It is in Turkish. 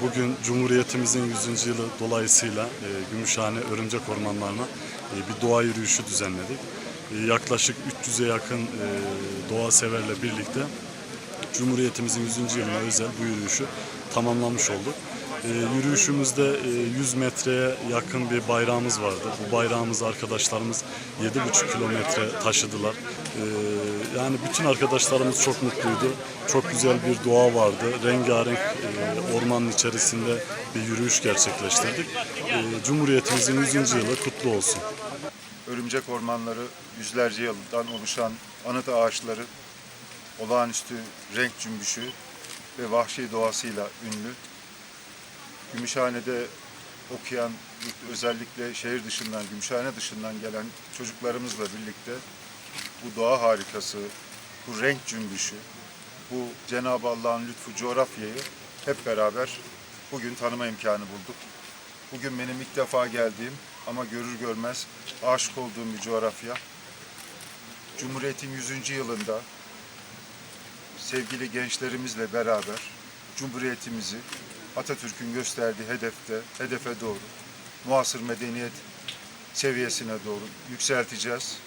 bugün Cumhuriyetimizin 100. yılı dolayısıyla e, Gümüşhane Örümcek Ormanları'na e, bir doğa yürüyüşü düzenledik. E, yaklaşık 300'e yakın doğa severle birlikte Cumhuriyetimizin 100. yılına özel bu yürüyüşü tamamlamış olduk. E, yürüyüşümüzde e, 100 metreye yakın bir bayrağımız vardı. Bu bayrağımızı arkadaşlarımız 7,5 kilometre taşıdılar. E, yani bütün arkadaşlarımız çok mutluydu. Çok güzel bir doğa vardı. Rengarenk e, ormanın içerisinde bir yürüyüş gerçekleştirdik. E, Cumhuriyetimizin 100. yılı kutlu olsun. örümcek ormanları yüzlerce yıldan oluşan anıt ağaçları, olağanüstü renk cümbüşü ve vahşi doğasıyla ünlü. Gümüşhane'de okuyan, özellikle şehir dışından, Gümüşhane dışından gelen çocuklarımızla birlikte bu doğa harikası, bu renk cümbüşü, bu Cenab-ı Allah'ın lütfu coğrafyayı hep beraber bugün tanıma imkanı bulduk. Bugün benim ilk defa geldiğim ama görür görmez aşık olduğum bir coğrafya. Cumhuriyet'in 100. yılında sevgili gençlerimizle beraber Cumhuriyetimizi Atatürk'ün gösterdiği hedefte, hedefe doğru, muasır medeniyet seviyesine doğru yükselteceğiz.